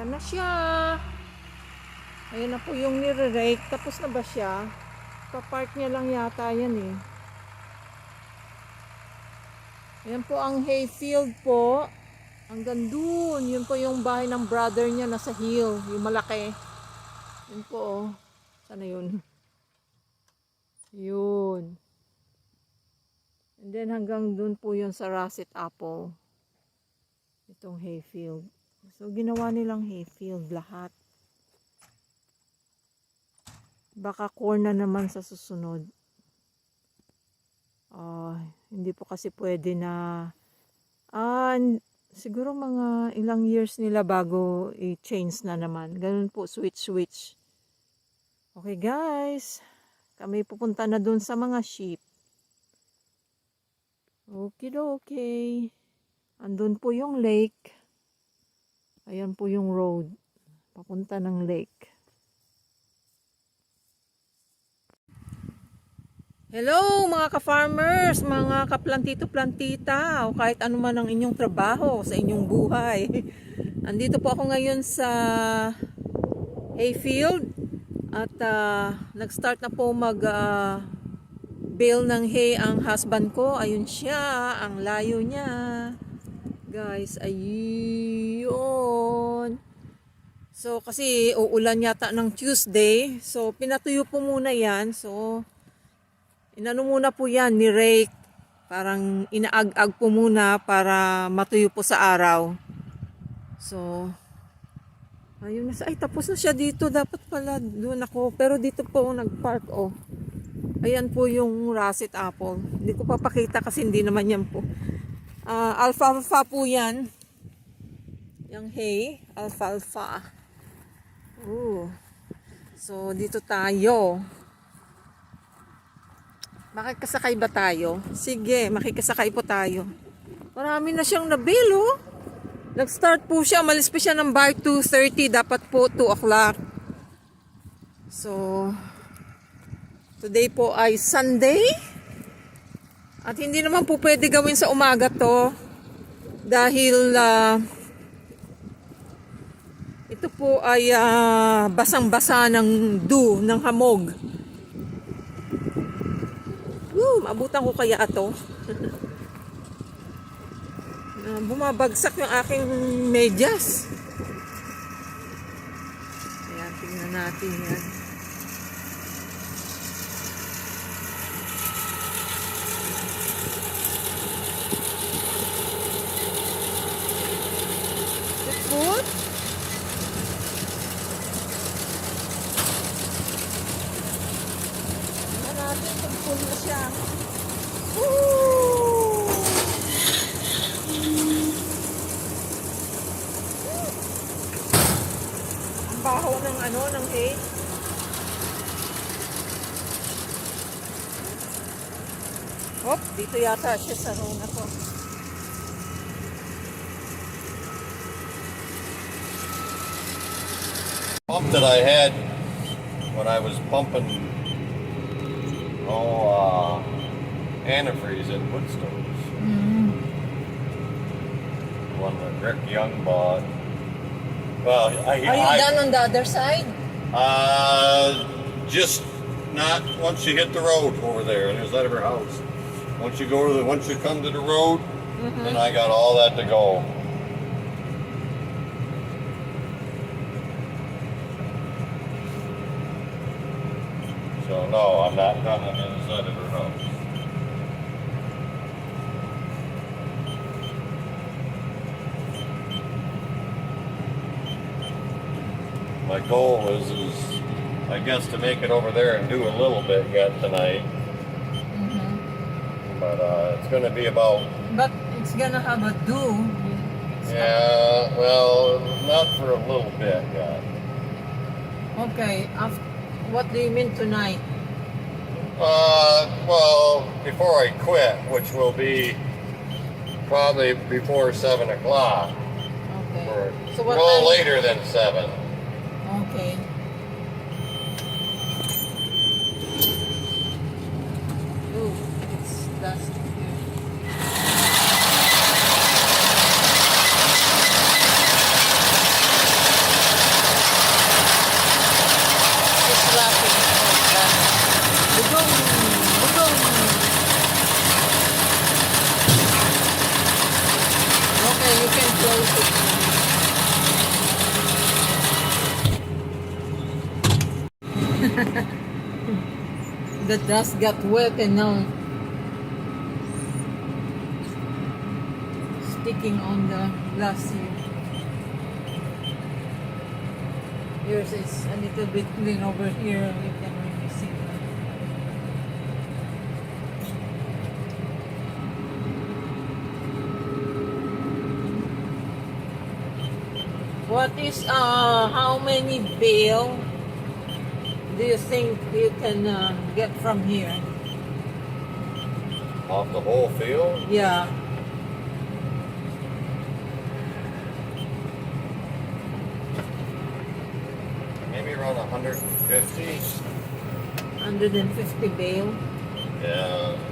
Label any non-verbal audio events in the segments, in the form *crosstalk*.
Ayan na siya. Ayan na po yung nire-rake. Tapos na ba siya? Pa-park niya lang yata yan eh. Ayan po ang hayfield po. Hanggang dun. Yun po yung bahay ng brother niya nasa hill. Yung malaki. Yun po oh. Sana yun? Yun. And then hanggang dun po yun sa Russet Apple. Itong hayfield. So ginawa nilang hayfield lahat. Baka corn na naman sa susunod. Ah, hindi po kasi pwede na n- siguro mga ilang years nila bago i-change na naman. Ganun po, switch-switch. Okay guys, kami pupunta na dun sa mga sheep. Okay okay. Andun po yung lake. Ayan po yung road. Papunta ng lake. Hello mga ka-farmers, mga kaplantito-plantita o kahit ano man ang inyong trabaho sa inyong buhay. *laughs* Andito po ako ngayon sa hayfield at ah, nag-start na po mag ah, bale ng hay ang husband ko. Ayun siya, ang layo niya. Guys, ayun. So kasi uulan yata ng Tuesday. So pinatuyo po muna yan. So Inano muna po yan, ni rake. Parang inaag-ag po muna para matuyo po sa araw. So, ayun na ay tapos na siya dito. Dapat pala doon ako. Pero dito po ako nag-park, oh. Ayan po yung russet apple. Hindi ko papakita kasi hindi naman yan po. Ah, alfalfa po yan. Yung hay, alfalfa. Ooh. So, dito tayo. Makikasakay ba tayo? Sige, makikasakay po tayo. Marami na siyang nabil, oh. Nag-start po siya, malis pa siya ng bar 2.30, dapat po 2 o'clock. So, today po ay Sunday. At hindi naman po pwede gawin sa umaga to. Dahil, ah, ito po ay ah, basang-basa ng dew, ng hamog. Woo, maabutan ko kaya ito. Na *laughs* bumabagsak yung aking medyas. Ayan, tingnan natin yan. Ang baho ng ano, ng hay. Hop, dito yata siya sa row na to. pump that I had when I was pumping oh uh, antifreeze at Woodstones. One that Rick Young bought. Well, I, Are you I done on the other side? uh, just not once you hit the road over there. There's that of her house. Once you go to the once you come to the road, then I got all that to go. So no, I'm not done on the other side of her house. My goal is, is I guess to make it over there and do a little bit yet tonight. But uh, it's going to be about But it's gonna have a do. It's yeah, well, not for a little bit yet. Okay, af- what do you mean tonight? Uh, well, before I quit, which will be probably before seven o'clock, Okay. or So what no later than seven. Okay. The dust got wet and now sticking on the glass here. Yours is a little bit clean over here. You can really see that. What is uh how many bale do you think you can uh, get from here? Off the whole field? Yeah. Maybe around 150. 150 bale. Yeah.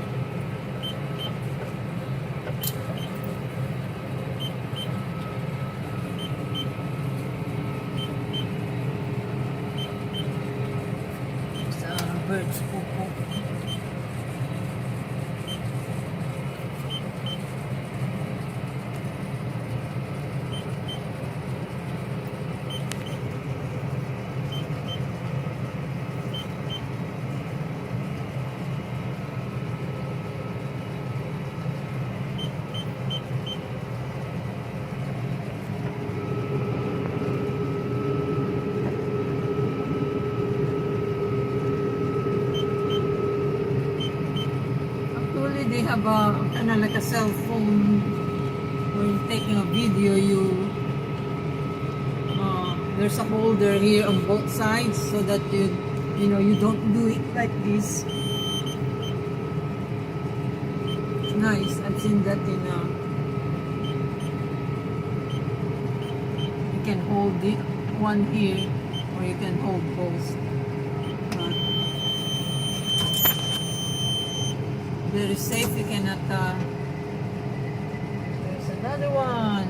Actually, they have a kind of like a cell phone when you're taking a video. You uh, there's a holder here on both sides so that you you know you don't do it like this. It's nice. I've seen that in. Uh, you can hold the one here, or you can hold both. Very safe. You cannot. Uh, there's another one.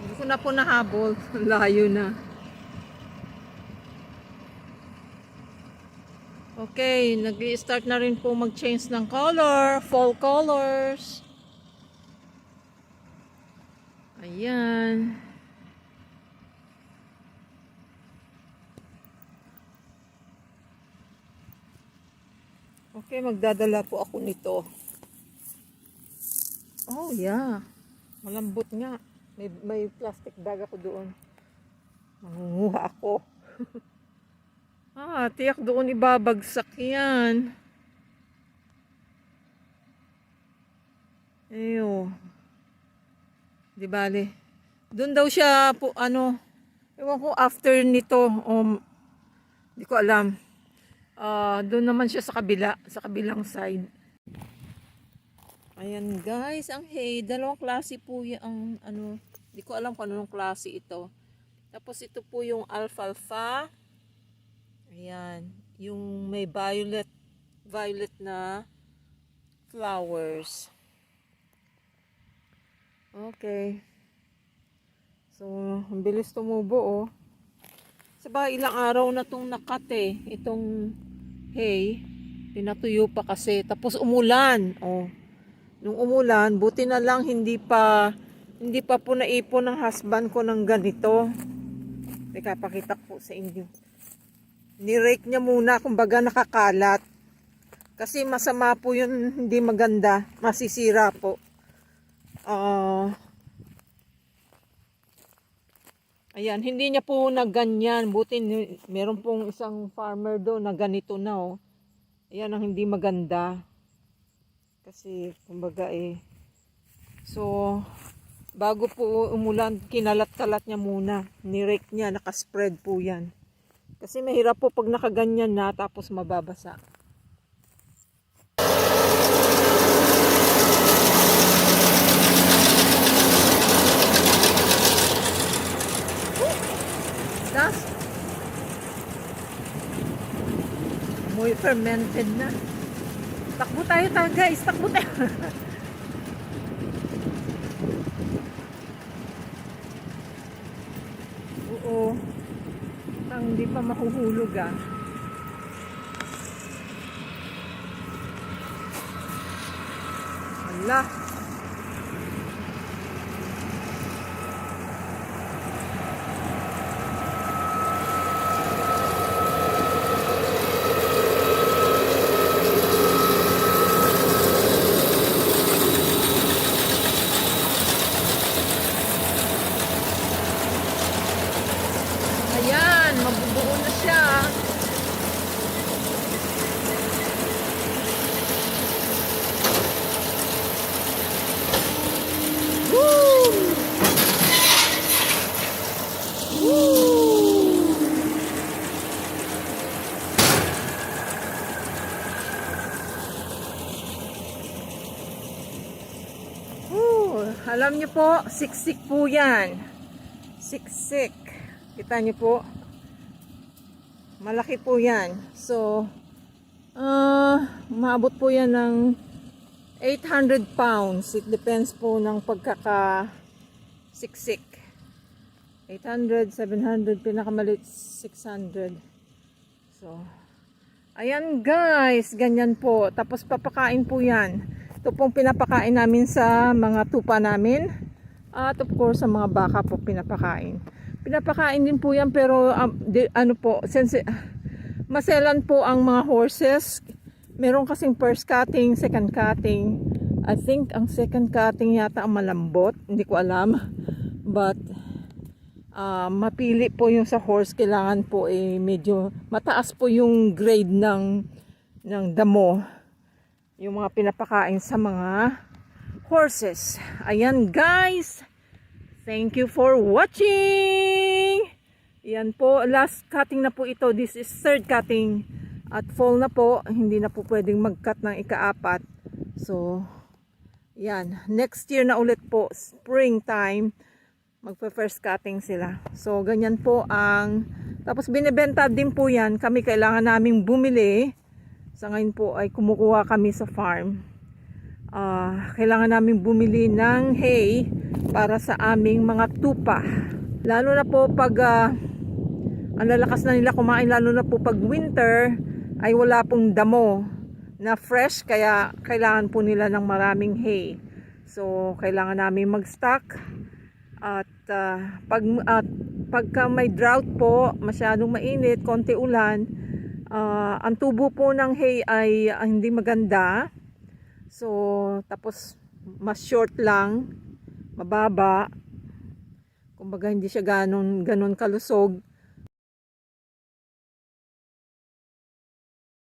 Hindi ko na po nahabol. *laughs* Layo na. Okay, nag-start na rin po mag-change ng color. Fall colors. Ayan. Okay, magdadala po ako nito. Oh, yeah. Malambot nga. May, may plastic bag ako doon. Mangunguha ako. *laughs* ah, tiyak doon ibabagsak yan. Eyo. Di bale. Doon daw siya po, ano, ewan ko after nito, um, di ko alam. Ah, doon naman siya sa kabila, sa kabilang side. Ayan guys, ang hay, dalawang klase po yung ang ano, di ko alam kung anong klase ito. Tapos ito po yung alfalfa. Ayan, yung may violet violet na flowers. Okay. So, ang bilis tumubo oh. Saba ilang araw na tong nakate, itong hay. Pinatuyo pa kasi. Tapos umulan. Oh. Nung umulan, buti na lang hindi pa hindi pa po naipon ng husband ko ng ganito. Teka, pakita ko sa inyo. Nirake niya muna, kumbaga nakakalat. Kasi masama po yun, hindi maganda. Masisira po. Ah... Ayan, hindi niya po na ganyan. Buti meron pong isang farmer doon na ganito na oh. Ayan ang hindi maganda. Kasi kumbaga eh. So, bago po umulan, kinalat-kalat niya muna. Nirake niya, nakaspread po yan. Kasi mahirap po pag nakaganyan na tapos mababasa. das. Muy fermented na. Takbo tayo ta guys, takbo tayo. *laughs* Oo. Ang hindi pa makuhulog ah. Allah. Alam niyo po, siksik po yan. Siksik. Kita niyo po. Malaki po yan. So, ah, maabot po yan ng 800 pounds. It depends po ng pagkaka siksik. 800, 700, pinakamalit 600. So, ayan guys, ganyan po. Tapos papakain po yan. Ito pong pinapakain namin sa mga tupa namin. At of course, sa mga baka po pinapakain. Pinapakain din po yan pero um, di, ano po, since maselan po ang mga horses. Meron kasing first cutting, second cutting. I think ang second cutting yata ang malambot. Hindi ko alam. But ah, mapili po yung sa horse. Kailangan po eh medyo mataas po yung grade ng, ng damo. Yung mga pinapakain sa mga horses. Ayan guys. Thank you for watching. Yan po, last cutting na po ito. This is third cutting. At fall na po, hindi na po pwedeng mag-cut ng ikaapat. So, yan. Next year na ulit po, springtime, magpa-first cutting sila. So, ganyan po ang... Tapos binibenta din po yan. Kami kailangan naming bumili. Sa ngayon po ay kumukuha kami sa farm. Ah, kailangan namin bumili ng hay para sa aming mga tupa. Lalo na po pag ah, ang lalakas na nila kumain, lalo na po pag winter, ay wala pong damo na fresh, kaya kailangan po nila ng maraming hay. So, kailangan namin mag-stock. At ah, pag, at pagka may drought po, masyadong mainit, konti ulan, ah, ang tubo po ng hay ay ah, hindi maganda. So, tapos mas short lang, mababa. Kumbaga hindi siya ganon, ganon kalusog.